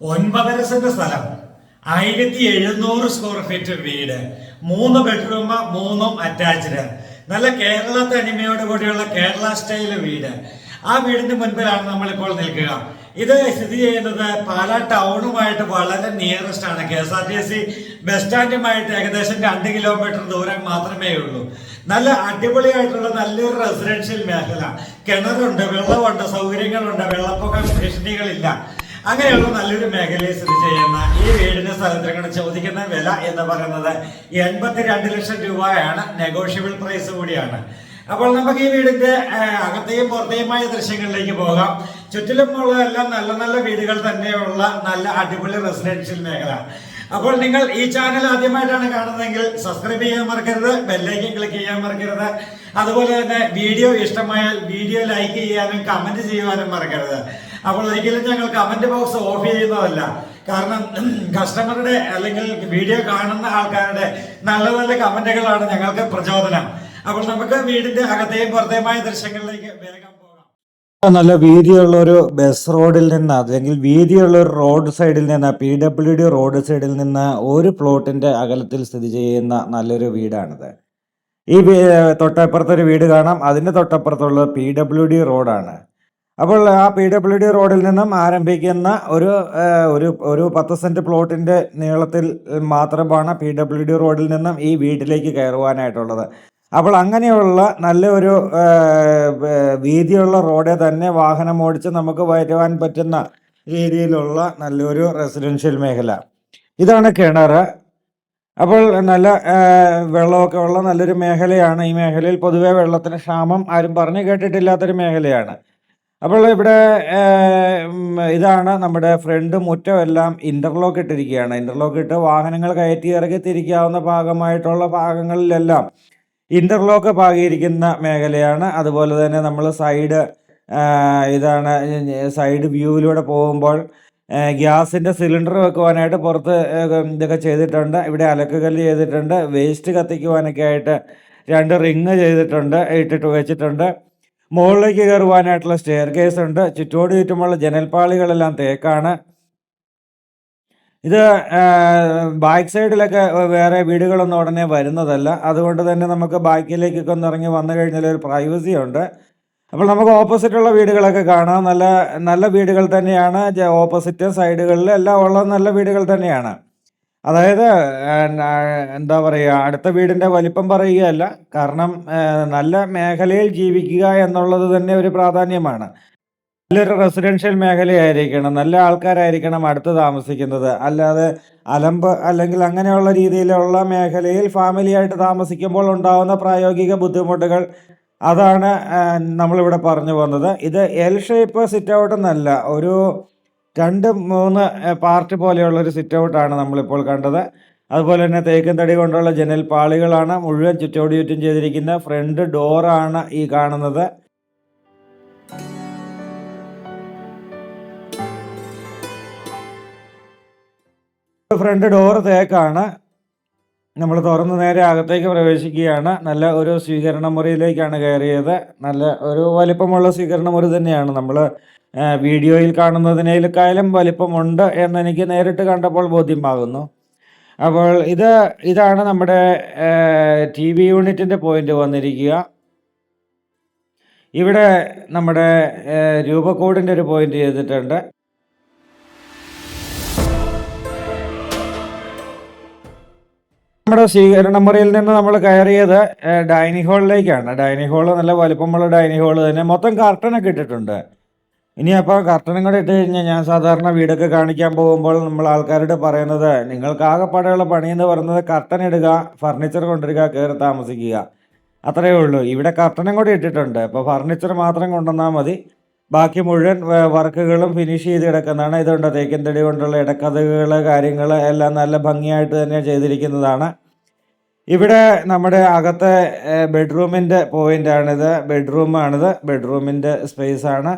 ഒൻപതര സെന്റ് സ്ഥലം. ആയിരത്തി എഴുന്നൂറ് സ്ക്വയർ ഫീറ്റ് വീട്. മൂന്ന് ബെഡ്റൂം മൂന്നും അറ്റാച്ച്ഡ് നല്ല കേരള തനിമയോട് കൂടിയുള്ള കേരള സ്റ്റൈൽ വീട്. ആ വീടിന്റെ മുൻപിലാണ് നമ്മളിപ്പോൾ നിൽക്കുക. ഇത് സ്ഥിതി ചെയ്യുന്നത് പാലാ ടൗണുമായിട്ട് വളരെ നിയറസ്റ്റ് ആണ്. K S R T C bus സ്റ്റാൻഡുമായിട്ട് ഏകദേശം രണ്ട് കിലോമീറ്റർ ദൂരം മാത്രമേ ഉള്ളൂ. നല്ല അടിപൊളിയായിട്ടുള്ള നല്ലൊരു റെസിഡൻഷ്യൽ മേഖല. കിണറുണ്ട് വെള്ളമുണ്ട് സൗകര്യങ്ങളുണ്ട്. വെള്ളപ്പൊക്ക ഭീഷണികളില്ല. അങ്ങനെയുള്ള നല്ലൊരു മേഖലയിൽ സ്ഥിതി ചെയ്യുന്ന ഈ വീടിന് സ്ഥലത്തിനോട് ചോദിക്കുന്ന വില എന്ന് പറയുന്നത് എൺപത്തിരണ്ട് ലക്ഷം രൂപയാണ്. നെഗോഷ്യബിൾ പ്രൈസ് കൂടിയാണ്. അപ്പോൾ നമുക്ക് ഈ വീടിന്റെ അകത്തെയും പുറത്തെയുമായ ദൃശ്യങ്ങളിലേക്ക് പോകാം. ചുറ്റിലുമുള്ള എല്ലാം നല്ല നല്ല വീടുകൾ തന്നെയുള്ള നല്ല അടിപൊളി റെസിഡൻഷ്യൽ മേഖല. അപ്പോൾ നിങ്ങൾ ഈ ചാനൽ ആദ്യമായിട്ടാണ് കാണുന്നതെങ്കിൽ സബ്സ്ക്രൈബ് ചെയ്യാൻ മറക്കരുത് ബെല്ലൈക്കൻ ക്ലിക്ക് ചെയ്യാൻ മറക്കരുത്. അതുപോലെ തന്നെ വീഡിയോ ഇഷ്ടമായാൽ വീഡിയോ ലൈക്ക് ചെയ്യാനും കമന്റ് ചെയ്യുവാനും മറക്കരുത്. അപ്പോൾ ഒരിക്കലും ഞങ്ങൾ കമന്റ് ബോക്സ് ഓഫ് ചെയ്യുന്നതല്ല. കാരണം കസ്റ്റമറുടെ അല്ലെങ്കിൽ വീഡിയോ കാണുന്ന ആൾക്കാരുടെ നല്ല നല്ല കമന്റുകളാണ് ഞങ്ങൾക്ക് പ്രചോദനം. അപ്പോൾ നമുക്ക് വീടിന്റെ അകത്തെയും പുറത്തെയുമായ ദൃശ്യങ്ങളിലേക്ക് വേഗം നല്ല വീതിയുള്ള ഒരു ബസ് റോഡിൽ നിന്ന് അല്ലെങ്കിൽ വീതിയുള്ള ഒരു റോഡ് സൈഡിൽ നിന്ന് പി ഡബ്ല്യു ഡി റോഡ് സൈഡിൽ നിന്ന് ഒരു പ്ലോട്ടിന്റെ അകലത്തിൽ സ്ഥിതി ചെയ്യുന്ന നല്ലൊരു വീടാണിത്. ഈ തൊട്ടപ്പുറത്തൊരു വീട് കാണാം. അതിന്റെ തൊട്ടപ്പുറത്തുള്ള പി ഡബ്ല്യു ഡി റോഡാണ് അപ്പോൾ ആ പി ഡബ്ല്യു ഡി റോഡിൽ നിന്നും ആരംഭിക്കുന്ന ഒരു ഒരു ഒരു പത്ത് സെന്റ് പ്ലോട്ടിന്റെ നീളത്തിൽ മാത്രമാണ് പി ഡബ്ല്യു ഡി റോഡിൽ നിന്നും ഈ വീട്ടിലേക്ക് കയറുവാനായിട്ടുള്ളത്. അപ്പോൾ അങ്ങനെയുള്ള നല്ലൊരു വീതിയുള്ള റോഡിൽ തന്നെ വാഹനം ഓടിച്ച് നമുക്ക് വരുവാൻ പറ്റുന്ന രീതിയിലുള്ള നല്ലൊരു റെസിഡൻഷ്യൽ മേഖല. ഇതാണ് കിണർ. അപ്പോൾ നല്ല വെള്ളമൊക്കെ ഉള്ള നല്ലൊരു മേഖലയാണ്. ഈ മേഖലയിൽ പൊതുവേ വെള്ളത്തിന് ക്ഷാമം ആരും പറഞ്ഞു കേട്ടിട്ടില്ലാത്തൊരു മേഖലയാണ്. അപ്പോൾ ഇവിടെ ഇതാണ് നമ്മുടെ ഫ്രണ്ട് മുറ്റമെല്ലാം ഇന്റർലോക്ക് ഇട്ടിരിക്കുകയാണ്. ഇന്റർലോക്ക് ഇട്ട് വാഹനങ്ങൾ കയറ്റി ഇറക്കി തിരിക്കാവുന്ന ഭാഗമായിട്ടുള്ള ഭാഗങ്ങളിലെല്ലാം ഇന്റർലോക്ക് പാകിയിരിക്കുന്ന മേഖലയാണ്. അതുപോലെ തന്നെ നമ്മൾ സൈഡ് ഇതാണ് സൈഡ് വ്യൂവിലൂടെ പോകുമ്പോൾ ഗ്യാസിന്റെ സിലിണ്ടർ വെക്കുവാനായിട്ട് പുറത്ത് ഇതൊക്കെ ചെയ്തിട്ടുണ്ട്. ഇവിടെ അലക്കുകല്ല് ചെയ്തിട്ടുണ്ട്. വേസ്റ്റ് കത്തിക്കുവാനൊക്കെ ആയിട്ട് രണ്ട് റിങ് ചെയ്തിട്ടുണ്ട് ഇട്ടിട്ട് വെച്ചിട്ടുണ്ട്. മുകളിലേക്ക് കയറുവാനായിട്ടുള്ള സ്റ്റെയർ കേസ് ഉണ്ട്. ചുറ്റോട് ചുറ്റുമുള്ള ജനൽപ്പാളികളെല്ലാം തേക്കാണ്. ഇത് ബാക്ക് സൈഡിലൊക്കെ വേറെ വീടുകളൊന്നും ഉടനെ വരുന്നതല്ല. അതുകൊണ്ട് തന്നെ നമുക്ക് ബാക്കിലേക്കൊക്കെ ഒന്ന് ഇറങ്ങി വന്നു കഴിഞ്ഞാൽ ഒരു പ്രൈവസി ഉണ്ട്. അപ്പോൾ നമുക്ക് ഓപ്പോസിറ്റുള്ള വീടുകളൊക്കെ കാണാം. നല്ല നല്ല വീടുകൾ തന്നെയാണ്. ഓപ്പോസിറ്റ് സൈഡുകളിൽ എല്ലാം ഉള്ള നല്ല വീടുകൾ തന്നെയാണ്. അതായത് എന്താ പറയുക അടുത്ത വീടിന്റെ വലിപ്പം പറയുകയല്ല. കാരണം നല്ല മേഖലയിൽ ജീവിക്കുക എന്നുള്ളത് തന്നെ ഒരു പ്രാധാന്യമാണ്. നല്ലൊരു റെസിഡൻഷ്യൽ മേഖലയായിരിക്കണം നല്ല ആൾക്കാരായിരിക്കണം അടുത്ത് താമസിക്കുന്നത്. അല്ലാതെ അലമ്പ് അല്ലെങ്കിൽ അങ്ങനെയുള്ള രീതിയിലുള്ള മേഖലയിൽ ഫാമിലിയായിട്ട് താമസിക്കുമ്പോൾ ഉണ്ടാകുന്ന പ്രായോഗിക ബുദ്ധിമുട്ടുകൾ അതാണ് നമ്മളിവിടെ പറഞ്ഞു വന്നത്. ഇത് എൽ ഷേപ്പ് സിറ്റ് ഔട്ട് എന്നല്ല ഒരു രണ്ട് മൂന്ന് പാർട്ട് പോലെയുള്ള ഒരു സിറ്റ് ഔട്ടാണ് നമ്മളിപ്പോൾ കണ്ടത്. അതുപോലെ തന്നെ തേക്കും തടി കൊണ്ടുള്ള ജനൽ പാളികളാണ് മുഴുവൻ ചുറ്റോട് ചുറ്റും ചെയ്തിരിക്കുന്ന ഫ്രണ്ട് ഡോറാണ് ഈ കാണുന്നത്. ഫ്രണ്ട് ഡോർ തേക്കാണ്. നമ്മൾ തുറന്ന് നേരെ അകത്തേക്ക് പ്രവേശിക്കുകയാണ്. നല്ല ഒരു സ്വീകരണ മുറിയിലേക്കാണ് കയറിയത്. നല്ല ഒരു വലിപ്പമുള്ള സ്വീകരണ മുറി തന്നെയാണ് നമ്മൾ വീഡിയോയിൽ കാണുന്നതിനേക്കാളും വലിപ്പമുണ്ട് എന്നെനിക്ക് നേരിട്ട് കണ്ടപ്പോൾ ബോധ്യമാകുന്നു. അപ്പോൾ ഇത് ഇതാണ് നമ്മുടെ ടി വി യൂണിറ്റിന്റെ പോയിന്റ് വന്നിരിക്കുക. ഇവിടെ നമ്മുടെ രൂപക്കോടിന്റെ ഒരു പോയിന്റ് ചെയ്തിട്ടുണ്ട്. നമ്മുടെ സ്വീകരണ മുറിയിൽ നിന്ന് നമ്മൾ കയറിയത് ഡൈനിങ് ഹാളിലേക്കാണ്. ഡൈനിങ് ഹാൾ നല്ല വലുപ്പമുള്ള ഡൈനിങ് ഹാൾ തന്നെ. മൊത്തം കർട്ടനൊക്കെ ഇട്ടിട്ടുണ്ട്. ഇനി അപ്പോൾ കർട്ടനും കൂടെ ഇട്ട് കഴിഞ്ഞാൽ ഞാൻ സാധാരണ വീടൊക്കെ കാണിക്കാൻ പോകുമ്പോൾ നമ്മൾ ആൾക്കാരോട് പറയുന്നത് നിങ്ങൾക്ക് ആകെപ്പാടെയുള്ള പണി എന്ന് പറയുന്നത് കർട്ടൻ ഇടുക ഫർണിച്ചർ കൊണ്ടുവരിക കയറി താമസിക്കുക. അത്രയേ ഉള്ളൂ. ഇവിടെ കർട്ടനും കൂടെ ഇട്ടിട്ടുണ്ട്. അപ്പോൾ ഫർണിച്ചർ മാത്രം കൊണ്ടുവന്നാൽ മതി. ബാക്കി മുഴുവൻ വർക്കുകളും ഫിനിഷ് ചെയ്ത് കിടക്കുന്നതാണ്. ഇതുകൊണ്ട് തേക്കിൻ തടി കൊണ്ടുള്ള ഇടക്കഥകൾ കാര്യങ്ങൾ എല്ലാം നല്ല ഭംഗിയായിട്ട് തന്നെ ചെയ്തിരിക്കുന്നതാണ്. ഇവിടെ നമ്മുടെ അകത്തെ ബെഡ്റൂമിന്റെ പോയിന്റാണിത് ബെഡ്റൂമാണിത് ബെഡ്റൂമിന്റെ സ്പേസ് ആണ്.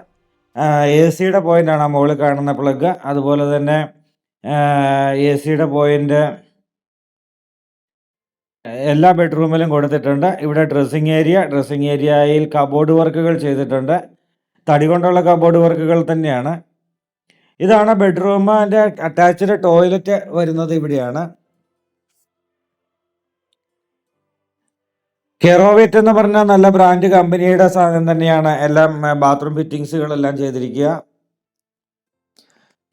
എ സിയുടെ പോയിന്റാണ് ആ മുകളിൽ കാണുന്ന പ്ലഗ് അതുപോലെ തന്നെ എ സിയുടെ പോയിന്റ് എല്ലാ ബെഡ്റൂമിലും കൊടുത്തിട്ടുണ്ട്. ഇവിടെ ഡ്രസ്സിങ് ഏരിയ ഡ്രസ്സിങ് ഏരിയയിൽ കബോർഡ് വർക്കുകൾ ചെയ്തിട്ടുണ്ട്. തടി കൊണ്ടുള്ള കബോർഡ് വർക്കുകൾ തന്നെയാണ്. ഇതാണ് ബെഡ്റൂമിന്റെ അറ്റാച്ച്ഡ് ടോയ്ലറ്റ് വരുന്നത് ഇവിടെയാണ്. കെറോവേറ്റ് എന്ന് പറഞ്ഞ നല്ല ബ്രാൻഡ് കമ്പനിയുടെ സാധനം തന്നെയാണ്. എല്ലാം ബാത്റൂം ഫിറ്റിങ്സുകളെല്ലാം ചെയ്തിരിക്കുക.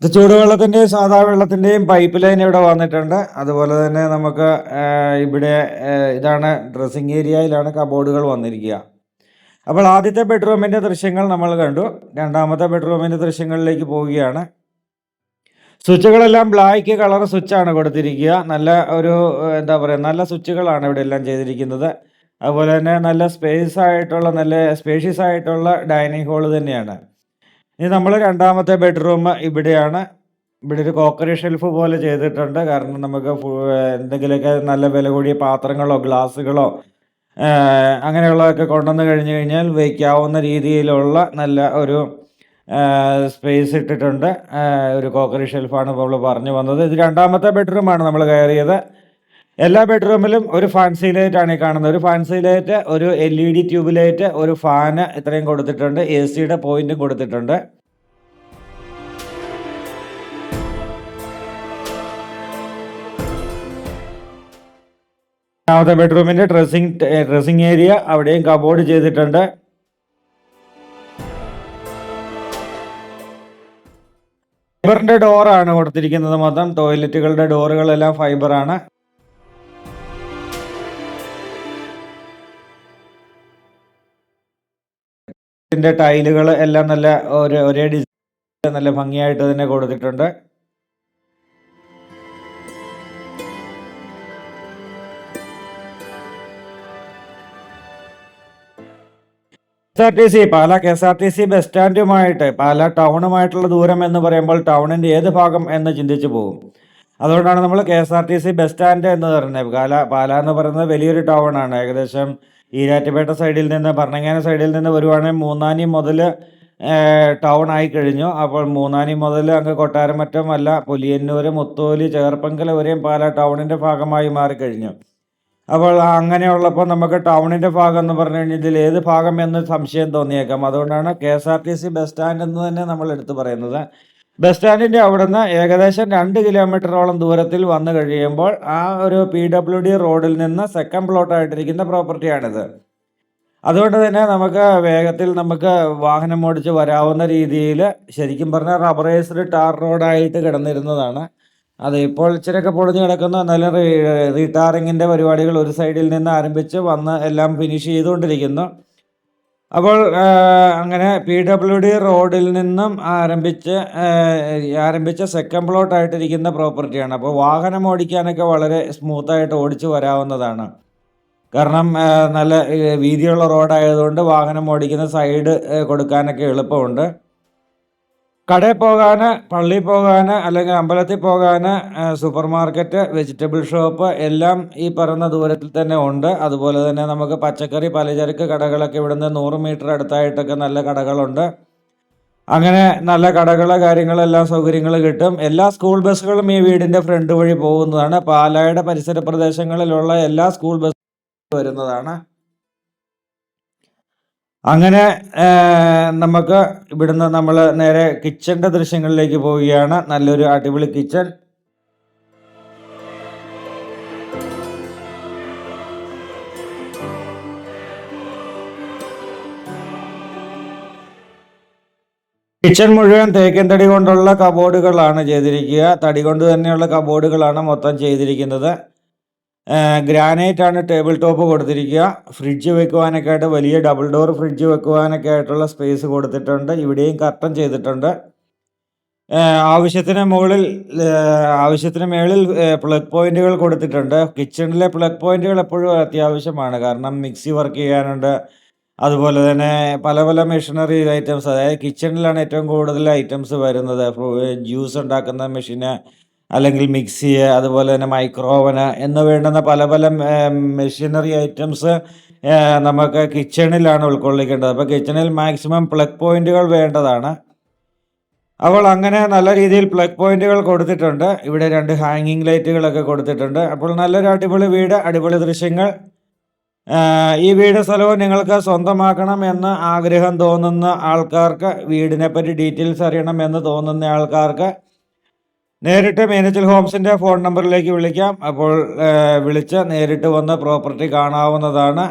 ഇത് ചൂടുവെള്ളത്തിന്റെയും സാധാ വെള്ളത്തിന്റെയും പൈപ്പ് ലൈൻ ഇവിടെ വന്നിട്ടുണ്ട്. അതുപോലെ തന്നെ നമുക്ക് ഇവിടെ ഇതാണ് ഡ്രസ്സിങ് ഏരിയയിലാണ് കബോർഡുകൾ വന്നിരിക്കുക. അപ്പോൾ ആദ്യത്തെ ബെഡ്റൂമിന്റെ ദൃശ്യങ്ങൾ നമ്മൾ കണ്ടു. രണ്ടാമത്തെ ബെഡ്റൂമിന്റെ ദൃശ്യങ്ങളിലേക്ക് പോവുകയാണ്. സ്വിച്ചുകളെല്ലാം ബ്ലാക്ക് കളർ സ്വിച്ചാണ് കൊടുത്തിരിക്കുക. നല്ല ഒരു എന്താ പറയുക നല്ല സ്വിച്ചുകളാണ് ഇവിടെ എല്ലാം ചെയ്തിരിക്കുന്നത്. അതുപോലെ തന്നെ നല്ല സ്പേസ് ആയിട്ടുള്ള നല്ല സ്പേഷ്യസ് ആയിട്ടുള്ള ഡൈനിങ് ഹോൾ തന്നെയാണ്. ഇനി നമ്മൾ രണ്ടാമത്തെ ബെഡ്റൂം ഇവിടെയാണ്. ഇവിടെ ഒരു കോക്കറി ഷെൽഫ് പോലെ ചെയ്തിട്ടുണ്ട്. കാരണം നമുക്ക് എന്തെങ്കിലുമൊക്കെ നല്ല വില കൂടിയ പാത്രങ്ങളോ ഗ്ലാസ്സുകളോ അങ്ങനെയുള്ളതൊക്കെ കൊണ്ടുവന്ന് കഴിഞ്ഞ് കഴിഞ്ഞാൽ വയ്ക്കാവുന്ന രീതിയിലുള്ള നല്ല ഒരു സ്പേസ് ഇട്ടിട്ടുണ്ട്. ഒരു കോക്കറി ഷെൽഫാണ് ഇപ്പോൾ നമ്മൾ പറഞ്ഞു വന്നത്. ഇത് രണ്ടാമത്തെ ബെഡ്റൂമാണ് നമ്മൾ കയറിയത്. എല്ലാ ബെഡ്റൂമിലും ഒരു ഫാൻസി ആണ് ഈ കാണുന്നത്. ഒരു ഫാൻസി ലൈറ്റ് ഒരു L E D tube light ഒരു ഫാന് ഇത്രയും കൊടുത്തിട്ടുണ്ട്. എ സിയുടെ പോയിന്റും കൊടുത്തിട്ടുണ്ട്. രണ്ടാമത്തെ ബെഡ്റൂമിന്റെ ഡ്രസ്സിംഗ് ഡ്രസ്സിംഗ് ഏരിയ അവിടെയും കബോർഡ് ചെയ്തിട്ടുണ്ട്. ഫൈബറിന്റെ ഡോറാണ് കൊടുത്തിരിക്കുന്നത് മൊത്തം. ടോയ്ലറ്റുകളുടെ ഡോറുകളെല്ലാം ഫൈബറാണ് ഇതിന്റെ ടൈലുകൾ എല്ലാം നല്ല ഒരു ഒരേ ഡിസൈൻ നല്ല ഭംഗിയായിട്ട് തന്നെ കൊടുത്തിട്ടുണ്ട്. S R T C Pala K S R T C bus സ്റ്റാൻഡുമായിട്ട് Pala ടൗണുമായിട്ടുള്ള ദൂരം എന്ന് പറയുമ്പോൾ ടൗണിന്റെ ഏത് ഭാഗം എന്ന് ചിന്തിച്ചു പോകും. അതുകൊണ്ടാണ് നമ്മൾ K S R T C bus stand എന്ന് പറയുന്നത്. പാല പാല എന്ന് പറയുന്നത് വലിയൊരു ടൗണാണ് ഏകദേശം ഈരാറ്റുപേട്ട സൈഡിൽ നിന്ന് ഭരണങ്ങാന സൈഡിൽ നിന്ന് വരുവാണെങ്കിൽ മൂന്നാനി മുതൽ ടൗൺ ആയി കഴിഞ്ഞു. അപ്പോൾ മൂന്നാനി മുതൽ അങ്ങ് കൊട്ടാരമറ്റം അല്ല പുലിയന്നൂർ മുത്തോലി ചേർപ്പങ്കൽ വരെയും പാല ടൗണിന്റെ ഭാഗമായി മാറിക്കഴിഞ്ഞു. അപ്പോൾ അങ്ങനെയുള്ളപ്പോൾ നമുക്ക് ടൗണിന്റെ ഭാഗം എന്ന് പറഞ്ഞു കഴിഞ്ഞാൽ ഇതിൽ ഏത് ഭാഗം എന്ന് സംശയം തോന്നിയേക്കാം. അതുകൊണ്ടാണ് K S R T C bus stand എന്ന് തന്നെ നമ്മൾ എടുത്തു പറയുന്നത്. ബസ് സ്റ്റാൻഡിന്റെ അവിടുന്ന് ഏകദേശം രണ്ട് കിലോമീറ്ററോളം ദൂരത്തിൽ വന്നു കഴിയുമ്പോൾ ആ ഒരു പി ഡബ്ല്യു ഡി റോഡിൽ നിന്ന് സെക്കൻഡ് പ്ലോട്ടായിട്ടിരിക്കുന്ന പ്രോപ്പർട്ടിയാണിത് അതുകൊണ്ട് തന്നെ നമുക്ക് വേഗത്തിൽ നമുക്ക് വാഹനം ഓടിച്ച് വരാവുന്ന രീതിയിൽ ശരിക്കും പറഞ്ഞാൽ റബറൈസ്ഡ് ടാർ റോഡായിട്ട് കിടന്നിരുന്നതാണ്. അത് ഇപ്പോൾ ഇച്ചിരിയൊക്കെ പൊളിഞ്ഞ് കിടക്കുന്നു. എന്നാലും റീ റീടാറിങ്ങിന്റെ പരിപാടികൾ ഒരു സൈഡിൽ നിന്ന് ആരംഭിച്ച് വന്ന് എല്ലാം ഫിനിഷ് ചെയ്തുകൊണ്ടിരിക്കുന്നു. അപ്പോൾ അങ്ങനെ പി ഡബ്ല്യു ഡി റോഡിൽ നിന്നും ആരംഭിച്ച് ആരംഭിച്ച സെക്കൻഡ് പ്ലോട്ടായിട്ടിരിക്കുന്ന പ്രോപ്പർട്ടിയാണ് അപ്പോൾ വാഹനം ഓടിക്കാനൊക്കെ വളരെ സ്മൂത്തായിട്ട് ഓടിച്ചു വരാവുന്നതാണ്. കാരണം നല്ല വീതിയുള്ള റോഡായതുകൊണ്ട് വാഹനം ഓടിക്കുന്ന സൈഡ് കൊടുക്കാനൊക്കെ എളുപ്പമുണ്ട്. കടയിൽ പോകാൻ പള്ളിയിൽ പോകാൻ അല്ലെങ്കിൽ അമ്പലത്തിൽ പോകാൻ സൂപ്പർ മാർക്കറ്റ് വെജിറ്റബിൾ ഷോപ്പ് എല്ലാം ഈ പറയുന്ന ദൂരത്തിൽ തന്നെ ഉണ്ട്. അതുപോലെ തന്നെ നമുക്ക് പച്ചക്കറി പലചരക്ക് കടകളൊക്കെ ഇവിടുന്ന് നൂറ് മീറ്റർ അടുത്തായിട്ടൊക്കെ നല്ല കടകളുണ്ട്. അങ്ങനെ നല്ല കടകൾ കാര്യങ്ങളെല്ലാം സൗകര്യങ്ങൾ കിട്ടും. എല്ലാ സ്കൂൾ ബസ്സുകളും ഈ വീടിന്റെ ഫ്രണ്ട് വഴി പോകുന്നതാണ്. പാലായുടെ പരിസര പ്രദേശങ്ങളിലുള്ള എല്ലാ സ്കൂൾ ബസ് വരുന്നതാണ്. അങ്ങനെ നമുക്ക് ഇവിടുന്ന് നമ്മൾ നേരെ കിച്ചന്റെ ദൃശ്യങ്ങളിലേക്ക് പോവുകയാണ്. നല്ലൊരു അടിപൊളി കിച്ചൺ കിച്ചൺ മുഴുവൻ തേക്കൻ തടി കൊണ്ടുള്ള കബോർഡുകളാണ് ചെയ്തിരിക്കുക. തടി കൊണ്ട് തന്നെയുള്ള കബോർഡുകളാണ് മൊത്തം ചെയ്തിരിക്കുന്നത്. ഗ്രാനൈറ്റ് ആണ് ടേബിൾ ടോപ്പ് കൊടുത്തിരിക്കുക. ഫ്രിഡ്ജ് വെക്കുവാനൊക്കെ ആയിട്ട് വലിയ ഡബിൾ ഡോർ ഫ്രിഡ്ജ് വെക്കുവാനൊക്കെ ആയിട്ടുള്ള സ്പേസ് കൊടുത്തിട്ടുണ്ട്. ഇവിടെയും കർട്ടൻ ചെയ്തിട്ടുണ്ട്. ആവശ്യത്തിന് മുകളിൽ ആവശ്യത്തിന് മുകളിൽ പ്ലഗ് പോയിന്റുകൾ കൊടുത്തിട്ടുണ്ട്. കിച്ചണിലെ പ്ലഗ് പോയിന്റുകൾ എപ്പോഴും അത്യാവശ്യമാണ്. കാരണം മിക്സി വർക്ക് ചെയ്യാനുണ്ട്. അതുപോലെ തന്നെ പല പല മെഷീനറി ഐറ്റംസ്. അതായത് കിച്ചണിലാണ് ഏറ്റവും കൂടുതൽ ഐറ്റംസ് വരുന്നത്. ജ്യൂസ് ഉണ്ടാക്കുന്ന മെഷീന് അല്ലെങ്കിൽ മിക്സി അതുപോലെ തന്നെ മൈക്രോവന് എന്ന് വേണ്ടുന്ന പല പല മെഷീനറി ഐറ്റംസ് നമുക്ക് കിച്ചണിലാണ് ഉൾക്കൊള്ളിക്കേണ്ടത്. അപ്പോൾ കിച്ചണിൽ മാക്സിമം പ്ലഗ് പോയിന്റുകൾ വേണ്ടതാണ്. അപ്പോൾ അങ്ങനെ നല്ല രീതിയിൽ പ്ലഗ് പോയിന്റുകൾ കൊടുത്തിട്ടുണ്ട്. ഇവിടെ രണ്ട് ഹാങ്ങിങ് ലൈറ്റുകളൊക്കെ കൊടുത്തിട്ടുണ്ട്. അപ്പോൾ നല്ലൊരു അടിപൊളി വീട് അടിപൊളി ദൃശ്യങ്ങൾ. ഈ വീട് സ്ഥലവും നിങ്ങൾക്ക് സ്വന്തമാക്കണം എന്ന് ആഗ്രഹം തോന്നുന്ന ആൾക്കാർക്ക് വീടിനെപ്പറ്റി ഡീറ്റെയിൽസ് അറിയണം എന്ന് തോന്നുന്ന ആൾക്കാർക്ക് നേരിട്ട് മീനച്ചൽ ഹോംസിന്റെ ഫോൺ നമ്പറിലേക്ക് വിളിക്കാം. അപ്പോൾ വിളിച്ച് നേരിട്ട് വന്ന് പ്രോപ്പർട്ടി കാണാവുന്നതാണ്.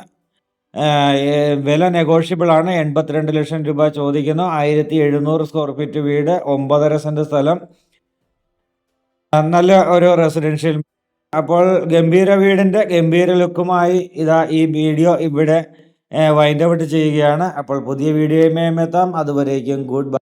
വില നെഗോഷ്യബിൾ ആണ്. എൺപത്തിരണ്ട് ലക്ഷം രൂപ ചോദിക്കുന്നു. ആയിരത്തി എഴുന്നൂറ് സ്ക്വയർ ഫീറ്റ് വീട് ഒമ്പതര സെന്റ് സ്ഥലം. നല്ല ഒരു റെസിഡൻഷ്യൽ. അപ്പോൾ ഗംഭീര വീടിന്റെ ഗംഭീര ലുക്കുമായി ഇതാ ഈ വീഡിയോ ഇവിടെ വൈൻഡ് ഔട്ട് ചെയ്യുകയാണ് അപ്പോൾ പുതിയ വീഡിയോയുമായി എത്താം. അതുവരേക്കും ഗുഡ് ബൈ.